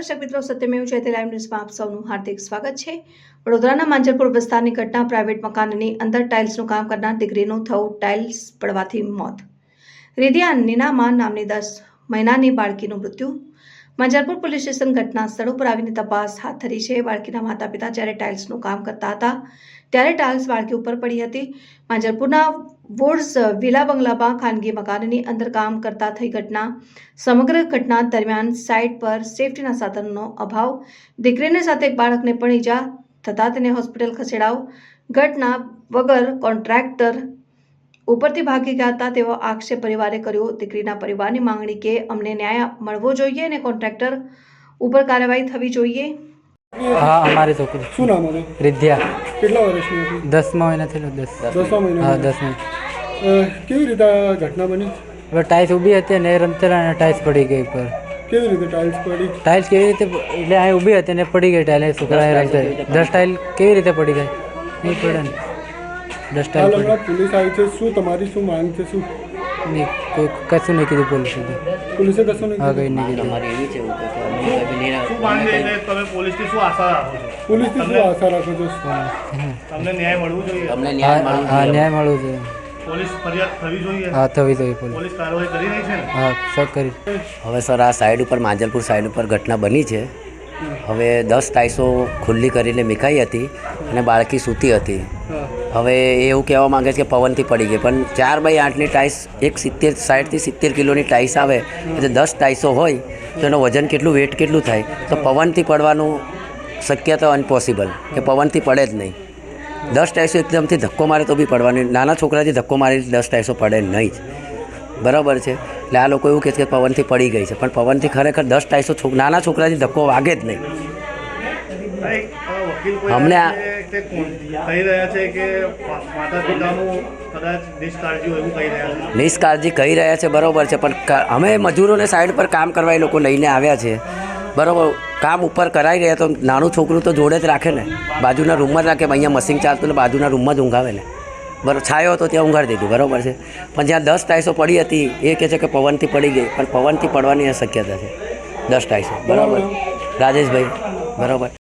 દર્શક મિત્રો, સત્યમેવ જયતે લાઈવ ન્યૂઝમાં આપ સૌનું હાર્દિક સ્વાગત છે. વડોદરાના માંજરપુર વિસ્તારની ઘટના પ્રાઇવેટ મકાનની અંદર ટાઇલ્સનું કામ કરનાર દીકરીનું થયું ટાઇલ્સ પડવાથી મોત. રીધિયા નીનામા નામની દસ મહિનાની બાળકીનું મૃત્યુ માંજરપુર પોલીસ સ્ટેશન ઘટના સ્થળ ઉપર આવીને તપાસ હાથ ધરી છે. બાળકીના માતા પિતા જ્યારે ટાઇલ્સનું કામ કરતા હતા, ત્યારે ટાઇલ્સ બાળકી ઉપર પડી હતી. માંજરપુરના વોર્ડ્સ વિલા બંગલામાં ખાનગી મકાનની અંદર કામ કરતા થઈ ઘટના. સમગ્ર ઘટના દરમિયાન સાઇટ પર સેફટીના સાધનોનો અભાવ, દીકરીને સાથે એક બાળકને પણ ઈજા થતાં તેને હોસ્પિટલ ખસેડાવ. ઘટના વગર કોન્ટ્રાક્ટર ઉપરથી ભાગી ગયા હતા તેવો આક્ષેપ પરિવારે કર્યો. દીકરીના પરિવારની માંગણી કે અમને ન્યાય મળવો જોઈએ અને કોન્ટ્રાક્ટર ઉપર કાર્યવાહી થવી જોઈએ. હા અમારી છોકરી. શું નામ હતું? રિદ્યા કેટલા વર્ષની હતી? દસમા મહિના થયેલો દસ. દસમા હા મહિના. દસમા કેવી રીતે આ ઘટના બની? હવે ટાઈલ્સ ઊભી હતી અને એ રમતેલા અને ટાઈલ્સ પડી ગઈ ઉપર. કેવી રીતે ટાઇલ્સ પડી? ટાઈલ્સ કેવી રીતે એટલે અહીં ઊભી હતી અને પડી ગઈ ટાઈલ છોકરા રમતે દસ ટાઈલ કેવી રીતે પડી ગઈ? નહીં પડે ને. દસ હાલ હમણાં પોલીસ આવી છે. શું તમારી શું માંગ છે? શું? નહીં કોઈ કશું નહીં કીધું પોલીસ પોલીસે કશું નહીં હા? કંઈ નહીં કીધું. માંગે છે? તમે પોલીસથી શું આશા રાખો છો? પોલીસથી શું આશા રાખો છો? તમને ન્યાય મળવું જોઈએ? હા હા ન્યાય મળવો જોઈએ. પોલીસ ફરિયાદ થવી જોઈએ? હા થવી જોઈએ પોલીસ. પોલીસ કાર્યવાહી કરી રહી છે હા કરી. હવે સર આ સાઈડ ઉપર માંજલપુર સાઈડ ઉપર ઘટના બની છે. હવે દસ ટાઈસો ખુલ્લી કરીને મીખાઈ હતી અને બાળકી સૂતી હતી. હવે એવું કહેવા માંગે છે કે પવનથી પડી ગઈ. પણ ચાર બાય આઠની ટાઈસ એક સિત્તેર, સાઠથી સિત્તેર કિલોની ટાઈસ આવે, એટલે દસ ટાઈસો હોય, તો એનું વજન કેટલું વેટ કેટલું થાય? તો પવનથી પડવાનું શક્યતા અનપોસિબલ કે પવનથી પડે જ નહીં. દસ ટાઈસો એકદમથી ધક્કો મારે તો બી પડવાની. નાના છોકરાથી ધક્કો મારી દસ ટાઈસો પડે નહીં જ. બરાબર છે? એટલે આ લોકો એવું કહે છે કે પવનથી પડી ગઈ છે. પણ પવનથી ખરેખર દસ ટાઈસો નાના છોકરાથી ધક્કો વાગે જ નહીં. અમને કહી રહ્યા છે કે માતા પિતાનું કદાચ નિષ્કાળજી એવું કહી રહ્યા છે નિષ્કાળજી કહી રહ્યા છે બરાબર છે પણ અમે મજૂરોને સાઈડ પર કામ કરવા એ લોકો લઈને આવ્યા છે. બરાબર કામ ઉપર કરાવી રહ્યા તો નાનું છોકરું તો જોડે જ રાખે ને. બાજુના રૂમમાં જ રાખે અહીંયા મશીન ચાલતું ને બાજુના રૂમમાં જ ઊંઘાવે ને. બરાબર છાયો હતો ત્યાં ઊંઘાડી દીધું બરાબર છે. પણ જ્યાં દસ ટાઈસો પડી હતી એ કહે છે કે પવનથી પડી ગઈ પણ પવનથી પડવાની શક્યતા છે. દસ ટાઈસો બરાબર. રાજેશભાઈ બરાબર.